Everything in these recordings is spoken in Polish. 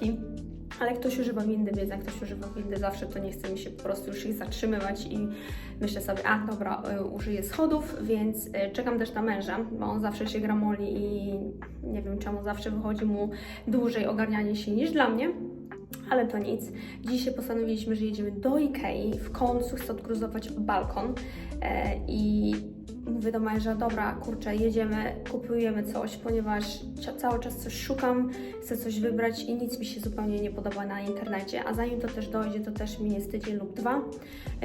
Klatki, ale ktoś używa windy, więc jak ktoś używa windy zawsze, to nie chce mi się po prostu już ich zatrzymywać i myślę sobie, a dobra, e, użyję schodów, więc e, czekam też na męża, bo on zawsze się gramoli i nie wiem czemu zawsze wychodzi mu dłużej ogarnianie się niż dla mnie. Ale to nic. Dzisiaj postanowiliśmy, że jedziemy do Ikei. W końcu chcę odgruzować balkon. E, I mówię do męża, dobra, kurczę, jedziemy, kupujemy coś, ponieważ cały czas coś szukam, chcę coś wybrać i nic mi się zupełnie nie podoba na internecie. A zanim to też dojdzie, to też minie z tydzień lub dwa.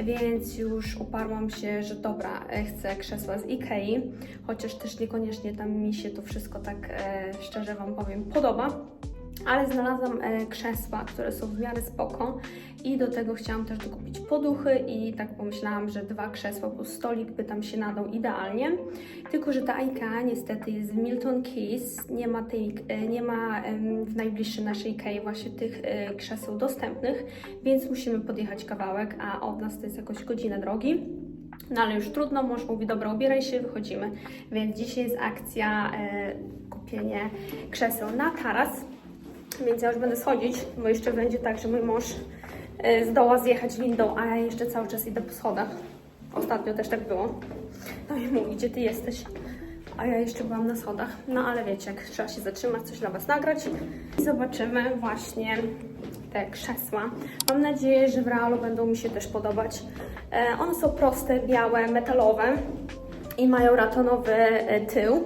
Więc już uparłam się, że dobra, e, chcę krzesła z Ikei. Chociaż też niekoniecznie tam mi się to wszystko tak, e, szczerze Wam powiem, podoba ale znalazłam e, krzesła, które są w miarę spoko i do tego chciałam też dokupić poduchy i tak pomyślałam, że dwa krzesła plus stolik by tam się nadał idealnie. Tylko, że ta IKEA niestety jest w Milton Keys, nie ma, tej, e, nie ma w najbliższej naszej IKEA właśnie tych e, krzeseł dostępnych, więc musimy podjechać kawałek, a od nas to jest jakoś godzinę drogi. No ale już trudno, mąż mówi, dobra, ubieraj się, wychodzimy. Więc dzisiaj jest akcja e, kupienie krzeseł na taras. Więc ja już będę schodzić, bo jeszcze będzie tak, że mój mąż e, zdoła zjechać windą, a ja jeszcze cały czas idę po schodach. Ostatnio też tak było. No i mówi, gdzie ty jesteś? A ja jeszcze byłam na schodach. No ale wiecie, jak trzeba się zatrzymać, coś dla Was nagrać. I zobaczymy właśnie te krzesła. Mam nadzieję, że w realu będą mi się też podobać. E, one są proste, białe, metalowe i mają ratonowy e, tył.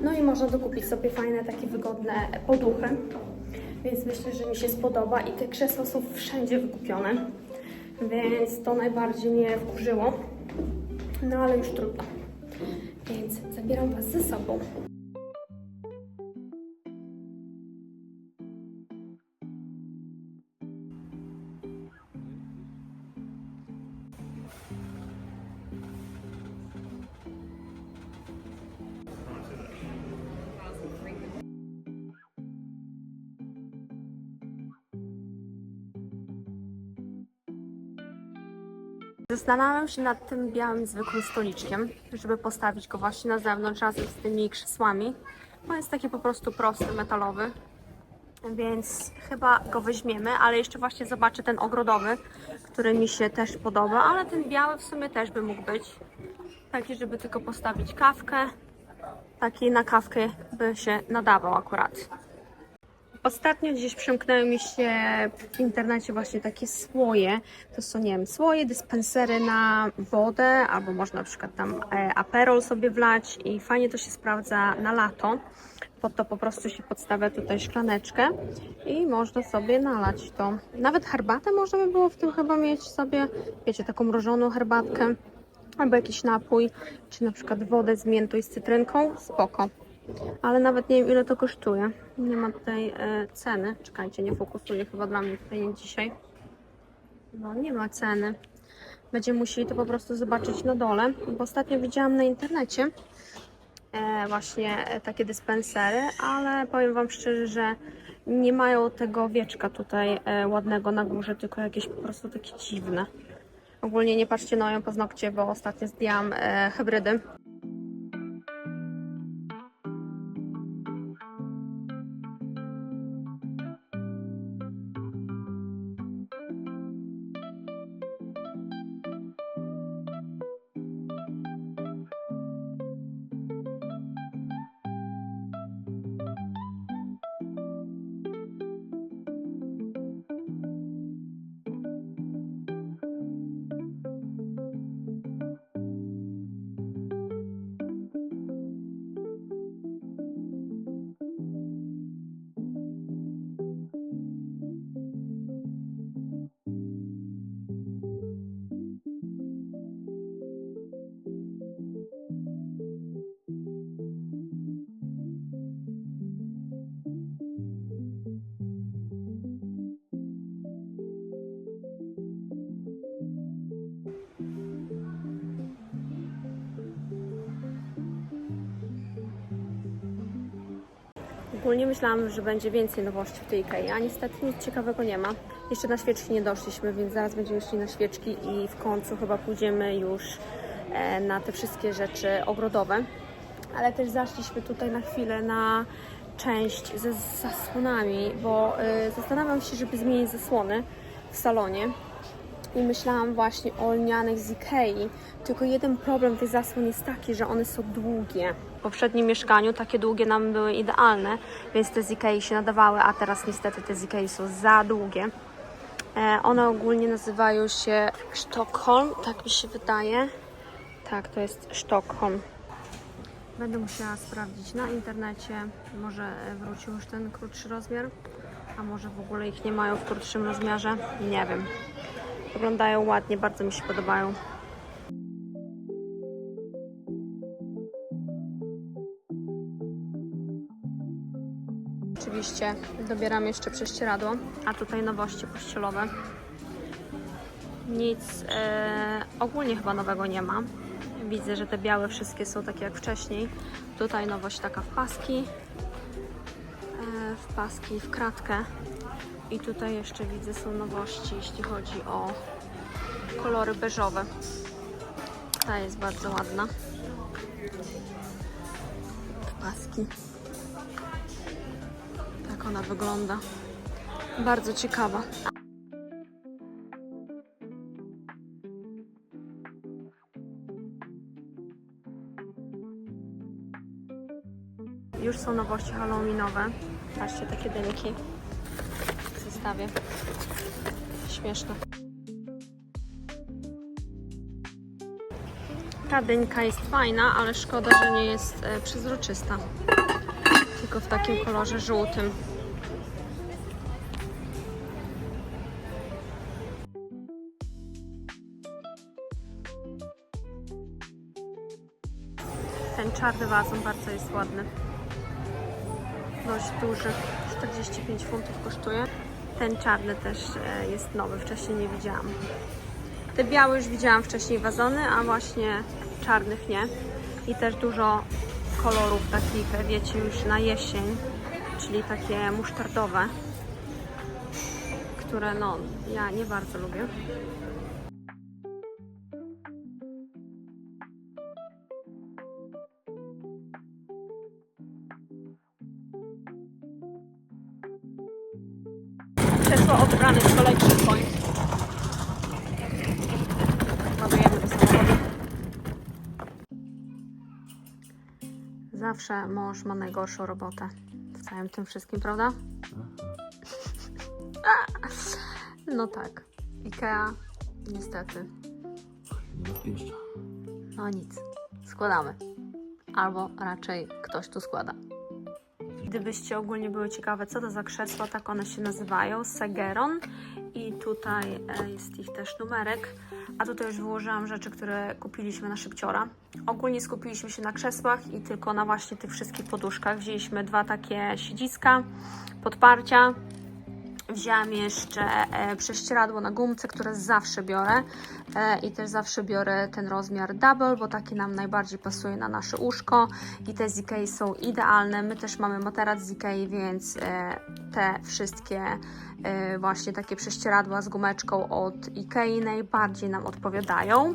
No i można dokupić sobie fajne, takie wygodne poduchy. Więc myślę, że mi się spodoba i te krzesła są wszędzie wykupione. Więc to najbardziej mnie wkurzyło. No ale już trudno. Więc zabieram Was ze sobą. Zastanawiam się nad tym białym, zwykłym stoliczkiem, żeby postawić go właśnie na zewnątrz razem z tymi krzesłami. Bo jest taki po prostu prosty, metalowy. Więc chyba go weźmiemy, ale jeszcze właśnie zobaczę ten ogrodowy, który mi się też podoba, ale ten biały w sumie też by mógł być. Taki, żeby tylko postawić kawkę. Taki na kawkę by się nadawał akurat. Ostatnio gdzieś przymknęły mi się w internecie właśnie takie słoje. To są, nie wiem, słoje, dyspensery na wodę, albo można na przykład tam e, aperol sobie wlać i fajnie to się sprawdza na lato. Pod to po prostu się podstawia tutaj szklaneczkę i można sobie nalać to. Nawet herbatę można by było w tym chyba mieć sobie, wiecie, taką mrożoną herbatkę albo jakiś napój, czy na przykład wodę z miętą i z cytrynką, spoko. Ale nawet nie wiem ile to kosztuje. Nie ma tutaj e, ceny. Czekajcie, nie fokusuje chyba dla mnie tutaj dzisiaj. No nie ma ceny. Będziemy musieli to po prostu zobaczyć na dole. Bo ostatnio widziałam na internecie e, właśnie e, takie dyspensery, ale powiem Wam szczerze, że nie mają tego wieczka tutaj e, ładnego na górze, tylko jakieś po prostu takie dziwne. Ogólnie nie patrzcie na moją paznokcie, bo ostatnio zdjęłam e, hybrydy. Ogólnie myślałam, że będzie więcej nowości w tej Ikei, a niestety nic ciekawego nie ma. Jeszcze na świeczki nie doszliśmy, więc zaraz będziemy szli na świeczki i w końcu chyba pójdziemy już e, na te wszystkie rzeczy ogrodowe. ale też zaszliśmy tutaj na chwilę na część ze zasłonami, bo y, zastanawiam się, żeby zmienić zasłony w salonie. I myślałam właśnie o lnianych z Ikei. Tylko jeden problem tych zasłon jest taki, że one są długie. W poprzednim mieszkaniu takie długie nam były idealne, więc te z Ikei się nadawały, a teraz niestety te z Ikei są za długie. E, One ogólnie nazywają się Sztokholm, tak mi się wydaje. Tak, to jest Sztokholm. Będę musiała sprawdzić na internecie. Może e, wrócił już ten krótszy rozmiar, a może w ogóle ich nie mają w krótszym rozmiarze. Nie wiem. Wyglądają ładnie, bardzo mi się podobają. Oczywiście dobieram jeszcze prześcieradło, a tutaj nowości pościelowe. Nic e, ogólnie chyba nowego nie ma. Widzę, że te białe wszystkie są takie jak wcześniej. Tutaj nowość taka w paski, e, w paski, w kratkę. I tutaj jeszcze widzę są nowości, jeśli chodzi o kolory beżowe. Ta jest bardzo ładna. Paski. Tak ona wygląda. Bardzo ciekawa. Już są nowości halloweenowe. Patrzcie, takie dynki w zestawie. Śmieszne. Ta dynka jest fajna, ale szkoda, że nie jest e, przezroczysta. Tylko w takim kolorze żółtym. Ten czarny wazon bardzo jest ładny. Dość duży. 45 funtów kosztuje. Ten czarny też e, jest nowy, wcześniej nie widziałam. Te białe już widziałam wcześniej wazony, a właśnie czarnych nie. I też dużo kolorów takich, wiecie, już na jesień, czyli takie musztardowe, które no, ja nie bardzo lubię. Krzesło odebrane z. Ładujemy do samochodu. Zawsze mąż ma najgorszą robotę w całym tym wszystkim, prawda? No tak. Ikea, niestety. No nic. Składamy. Albo raczej ktoś tu składa. Gdybyście ogólnie były ciekawe, co to za krzesła, tak one się nazywają. Segeron. I tutaj e, jest ich też numerek. A tutaj już wyłożyłam rzeczy, które kupiliśmy na szybciora. Ogólnie skupiliśmy się na krzesłach i tylko na właśnie tych wszystkich poduszkach. Wzięliśmy dwa takie siedziska, podparcia. Wzięłam jeszcze e, prześcieradło na gumce, które zawsze biorę e, i też zawsze biorę ten rozmiar double, bo taki nam najbardziej pasuje na nasze łóżko i te z Ikei są idealne. My też mamy materac z Ikei, więc e, te wszystkie właśnie takie prześcieradła z gumeczką od Ikei najbardziej nam odpowiadają.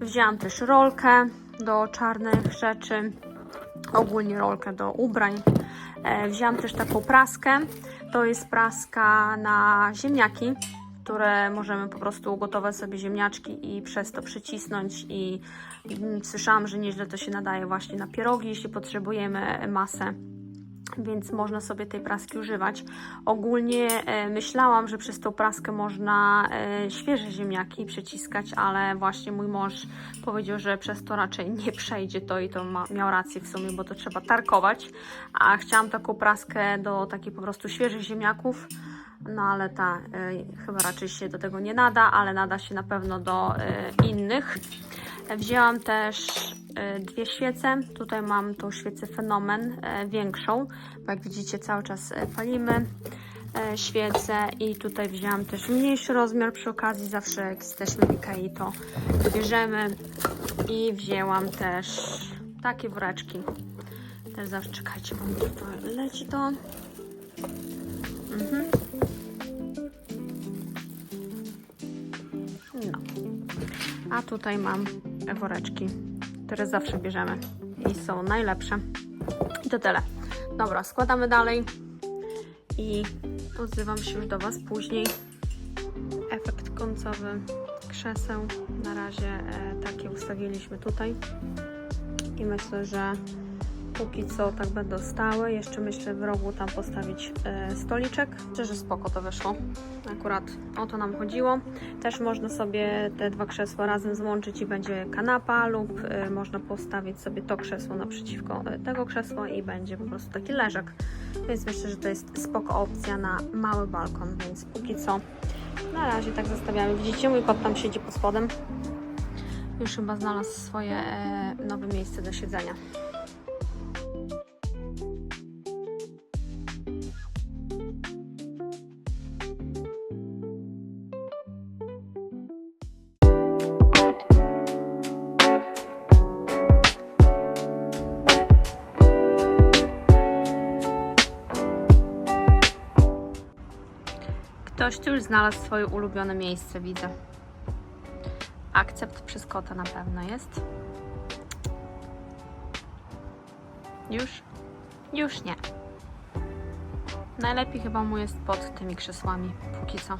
Wzięłam też rolkę do czarnych rzeczy, ogólnie rolkę do ubrań. Wzięłam też taką praskę. To jest praska na ziemniaki, które możemy po prostu ugotować sobie ziemniaczki i przez to przycisnąć i mm, słyszałam, że nieźle to się nadaje właśnie na pierogi, jeśli potrzebujemy masę więc można sobie tej praski używać. Ogólnie e, myślałam, że przez tą praskę można e, świeże ziemniaki przyciskać, ale właśnie mój mąż powiedział, że przez to raczej nie przejdzie to i to ma, miał rację w sumie, bo to trzeba tarkować, a chciałam taką praskę do takich po prostu świeżych ziemniaków. No ale ta e, chyba raczej się do tego nie nada, ale nada się na pewno do innych. Wzięłam też dwie świece. Tutaj mam tą świecę Fenomen e, większą, bo jak widzicie cały czas e, palimy e, świece i tutaj wzięłam też mniejszy rozmiar przy okazji. Zawsze jak jesteśmy w Ikei to bierzemy i wzięłam też takie woreczki. Też zawsze czekajcie, bo tutaj leci to. Mhm. No. A tutaj mam woreczki które zawsze bierzemy i są najlepsze. I to tyle. Dobra, składamy dalej i odzywam się już do Was później. Efekt końcowy krzeseł na razie e, takie ustawiliśmy tutaj i myślę, że póki co tak będą stałe. Jeszcze myślę w rogu tam postawić e, stoliczek. Myślę, że spoko to wyszło. Akurat o to nam chodziło. Też można sobie te dwa krzesła razem złączyć i będzie kanapa lub e, można postawić sobie to krzesło naprzeciwko e, tego krzesła i będzie po prostu taki leżak. Więc myślę, że to jest spoko opcja na mały balkon, więc póki co na razie tak zostawiamy. Widzicie, mój kot tam siedzi pod spodem. Już chyba znalazł swoje e, nowe miejsce do siedzenia. Ktoś tu już znalazł swoje ulubione miejsce, widzę. Akcept przez kota na pewno jest. Już? Już nie. Najlepiej chyba mu jest pod tymi krzesłami, póki co.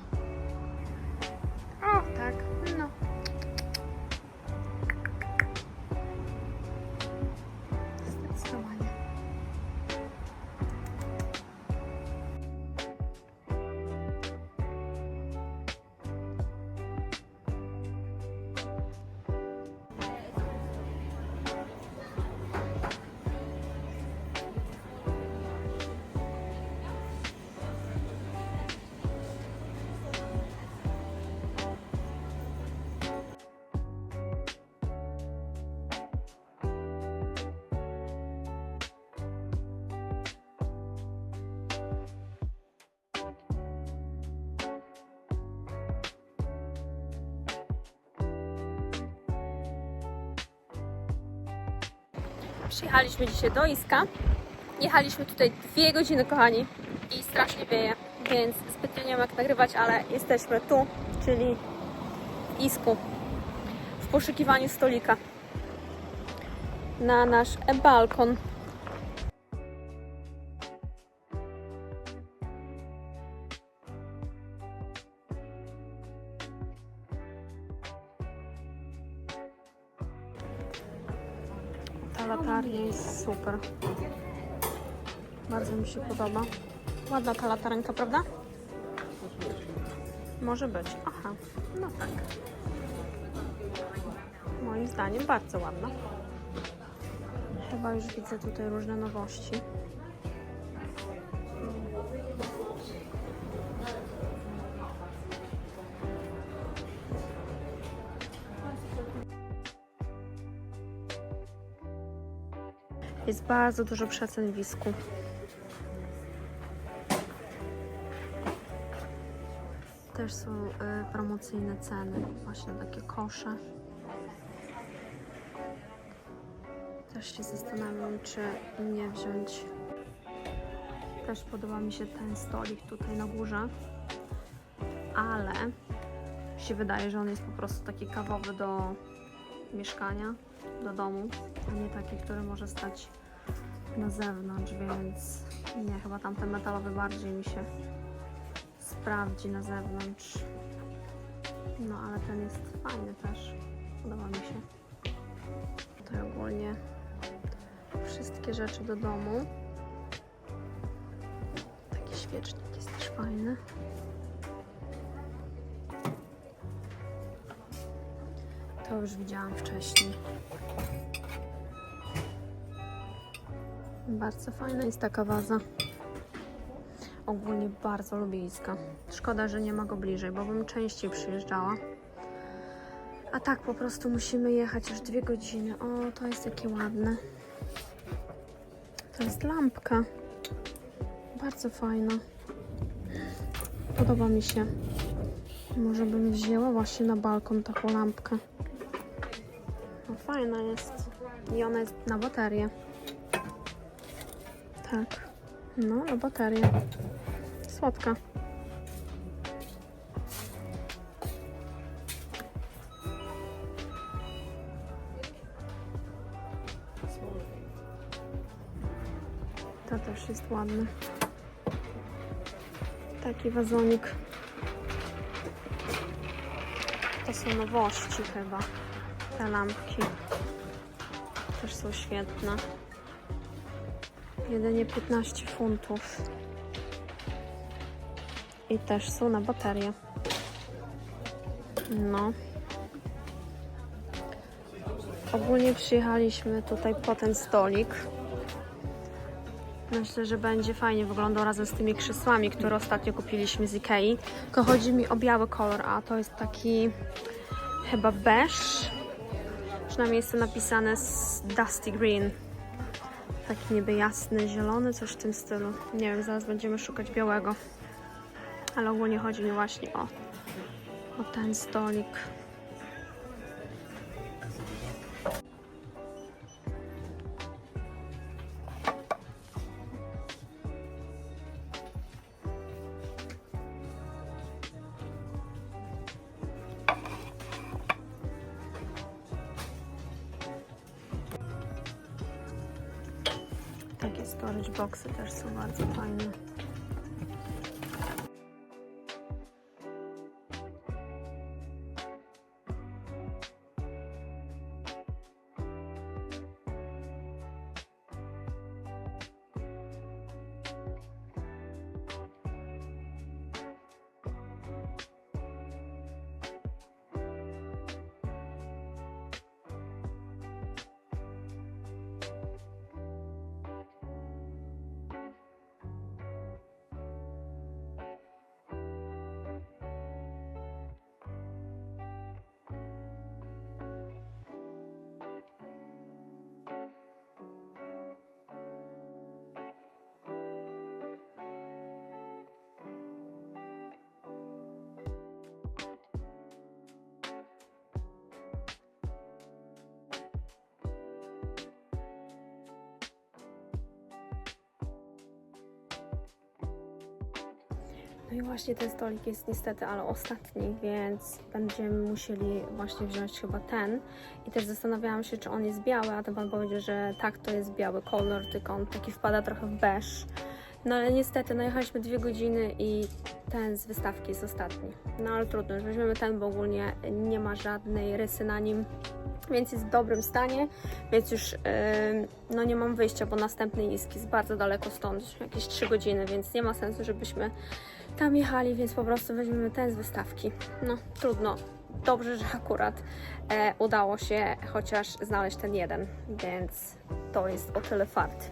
Przyjechaliśmy dzisiaj do Iska. Jechaliśmy tutaj dwie godziny, kochani, i strasznie wieje, więc zbytnio nie wiem jak nagrywać, ale jesteśmy tu, czyli w Isku, w poszukiwaniu stolika na nasz balkon. Podoba. Ładna ta latarenka, prawda? Może być. Aha, no tak. Moim zdaniem bardzo ładna. Chyba już widzę tutaj różne nowości. Jest bardzo dużo przecen Wisku. Też są e, promocyjne ceny, właśnie takie kosze. Też się zastanawiam, czy nie wziąć. Też podoba mi się ten stolik tutaj na górze, ale się wydaje, że on jest po prostu taki kawowy do mieszkania, do domu, a nie taki, który może stać na zewnątrz, więc nie, chyba tamten metalowy bardziej mi się sprawdzi na zewnątrz. No ale ten jest fajny też, podoba mi się. Tutaj ogólnie wszystkie rzeczy do domu. Taki świecznik jest też fajny. To już widziałam wcześniej. Bardzo fajna jest taka waza. Ogólnie bardzo lubię. Szkoda, że nie ma go bliżej, bo bym częściej przyjeżdżała. A tak po prostu musimy jechać już dwie godziny. O, to jest takie ładne. To jest lampka. Bardzo fajna. Podoba mi się. Może bym wzięła właśnie na balkon taką lampkę. No fajna jest. I ona jest na baterię. Tak. No, na baterię. Słodka. To też jest ładny. Taki wazonik. To są nowości chyba. Te lampki też są świetne. Jedynie 15 funtów. I też są na baterię. No. Ogólnie przyjechaliśmy tutaj po ten stolik. Myślę, że będzie fajnie wyglądał razem z tymi krzesłami, które ostatnio kupiliśmy z Ikei. Tylko chodzi mi o biały kolor, a to jest taki chyba beige. Przynajmniej jest to napisane z dusty green. Taki niby jasny, zielony, coś w tym stylu. Nie wiem, zaraz będziemy szukać białego. Ale ogólnie chodzi mi właśnie o, o ten stolik. No i właśnie ten stolik jest niestety, ale ostatni, więc będziemy musieli właśnie wziąć chyba ten. I też zastanawiałam się, czy on jest biały, a ten pan powiedział, że tak, to jest biały kolor, tylko on taki wpada trochę w beż. No ale niestety, no jechaliśmy dwie godziny i ten z wystawki jest ostatni. No ale trudno, już weźmiemy ten, bo ogólnie nie ma żadnej rysy na nim, więc jest w dobrym stanie, więc już yy, no nie mam wyjścia, bo następny isk jest bardzo daleko stąd, jakieś 3 godziny, więc nie ma sensu, żebyśmy tam jechali, więc po prostu weźmiemy ten z wystawki. No trudno. Dobrze, że akurat e, udało się chociaż znaleźć ten jeden, więc to jest o tyle fart.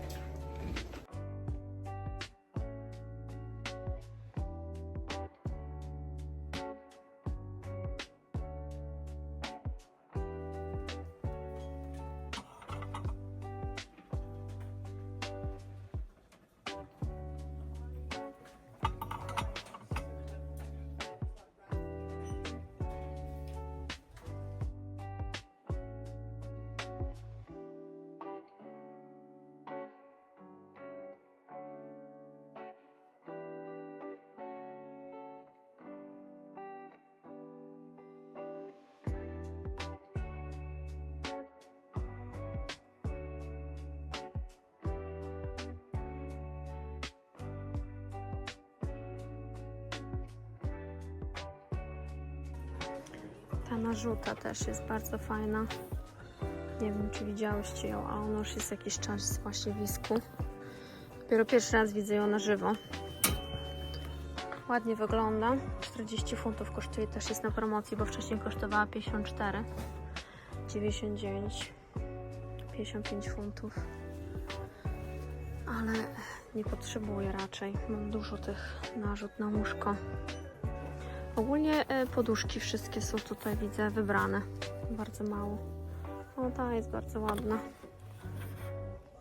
Ta narzuta też jest bardzo fajna. Nie wiem, czy widziałyście ją, a ona już jest jakiś czas właśnie w wisku. Dopiero pierwszy raz widzę ją na żywo. Ładnie wygląda. 40 funtów kosztuje, też jest na promocji, bo wcześniej kosztowała 54, 99, 55 funtów. Ale nie potrzebuję raczej. Mam dużo tych narzut na łóżko. Ogólnie e, poduszki wszystkie są tutaj, widzę, wybrane. Bardzo mało. O, ta jest bardzo ładna.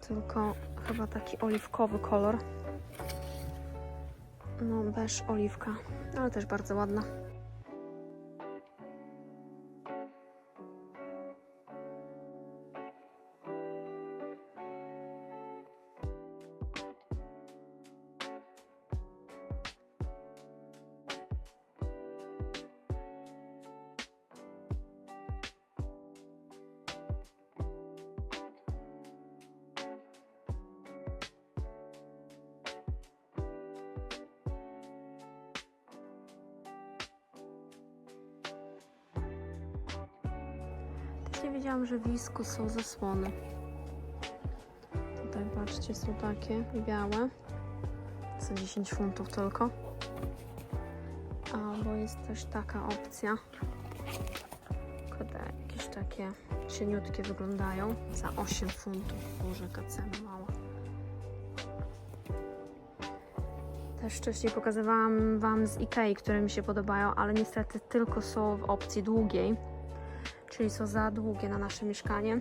Tylko chyba taki oliwkowy kolor. No, beż oliwka, ale też bardzo ładna. Wisku są zasłony. Tutaj patrzcie, są takie białe. Za 10 funtów tylko. Albo jest też taka opcja. Kurde, jakieś takie cieniutkie wyglądają. Za 8 funtów. Boże, jaka cena mała. Też wcześniej pokazywałam Wam z Ikei, które mi się podobają, ale niestety tylko są w opcji długiej, czyli są za długie na nasze mieszkanie,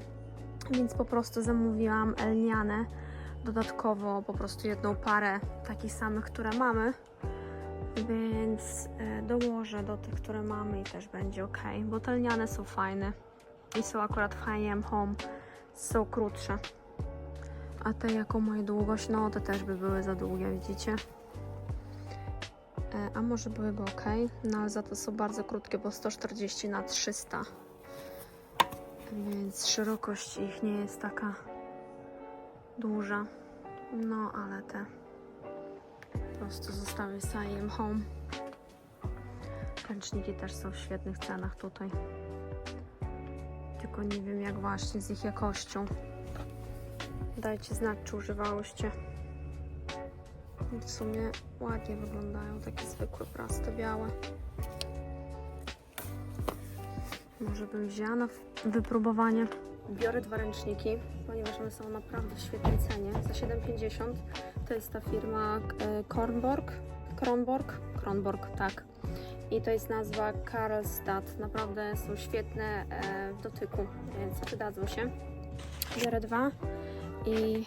więc po prostu zamówiłam elniane dodatkowo po prostu jedną parę takich samych, które mamy, więc e, dołożę do tych, które mamy i też będzie ok, bo te lniane są fajne i są akurat H&M Home, są krótsze. A te jaką mają długość, no te też by były za długie, widzicie? E, A może byłyby ok, no ale za to są bardzo krótkie, bo 140 na 300 więc szerokość ich nie jest taka duża. No ale te po prostu zostawię IM Home. Ręczniki też są w świetnych cenach tutaj. Tylko nie wiem jak właśnie z ich jakością. Dajcie znać, czy używałyście. W sumie ładnie wyglądają, takie zwykłe, proste, białe. Może bym wzięła na wypróbowanie. Biorę dwa ręczniki, ponieważ one są naprawdę w świetnej cenie. Za 7,50 to jest ta firma e, Kronborg. Kronborg? Kronborg, tak. I to jest nazwa Karlstad. Naprawdę są świetne e, w dotyku, więc przydadzą się. Biorę dwa i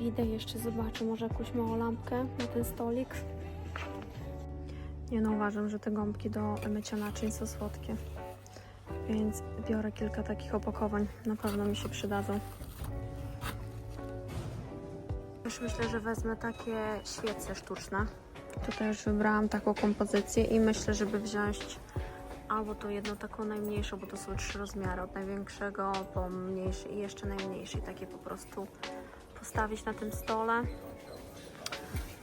idę jeszcze zobaczę może jakąś małą lampkę na ten stolik. Nie no, uważam, że te gąbki do mycia naczyń są słodkie. Więc biorę kilka takich opakowań. Na pewno mi się przydadzą. Już myślę, że wezmę takie świece sztuczne. Tutaj już wybrałam taką kompozycję i myślę, żeby wziąć albo tą jedną taką najmniejszą, bo to są trzy rozmiary, od największego po mniejszy i jeszcze najmniejszy. I takie po prostu postawić na tym stole.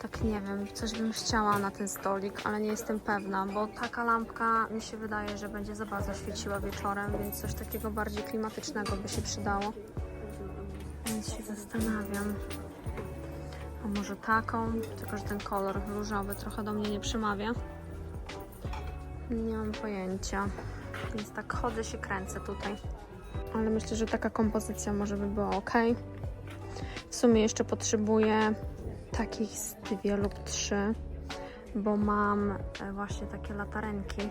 Tak nie wiem, coś bym chciała na ten stolik, ale nie jestem pewna, bo taka lampka mi się wydaje, że będzie za bardzo świeciła wieczorem, więc coś takiego bardziej klimatycznego by się przydało. Więc się zastanawiam. A może taką, tylko że ten kolor różowy trochę do mnie nie przemawia. Nie mam pojęcia. Więc tak chodzę się kręcę tutaj. Ale myślę, że taka kompozycja może by była ok. W sumie jeszcze potrzebuję takich z dwie lub trzy, bo mam e, właśnie takie latarenki,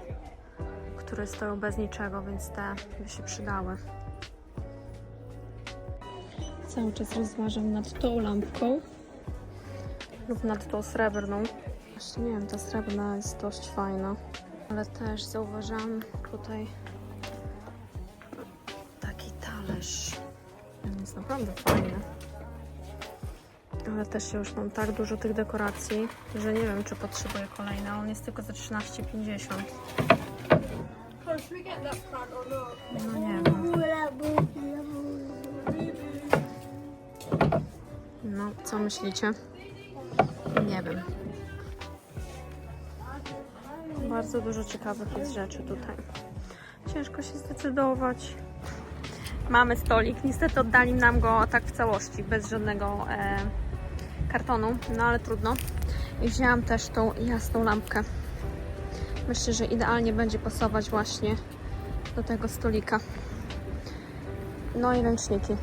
które stoją bez niczego, więc te by się przydały. Cały czas rozważam nad tą lampką lub nad tą srebrną. Właśnie nie wiem, ta srebrna jest dość fajna, ale też zauważam tutaj taki talerz. On jest naprawdę fajny. Ale też już mam tak dużo tych dekoracji, że nie wiem, czy potrzebuję kolejne. On jest tylko za 13,50. Should we get that plant or not? No nie wiem. No, co myślicie? Nie wiem. Bardzo dużo ciekawych jest rzeczy tutaj. Ciężko się zdecydować. Mamy stolik. Niestety oddali nam go tak w całości, bez żadnego e, kartonu, no ale trudno. I wzięłam też tą jasną lampkę. Myślę, że idealnie będzie pasować właśnie do tego stolika. No i ręczniki.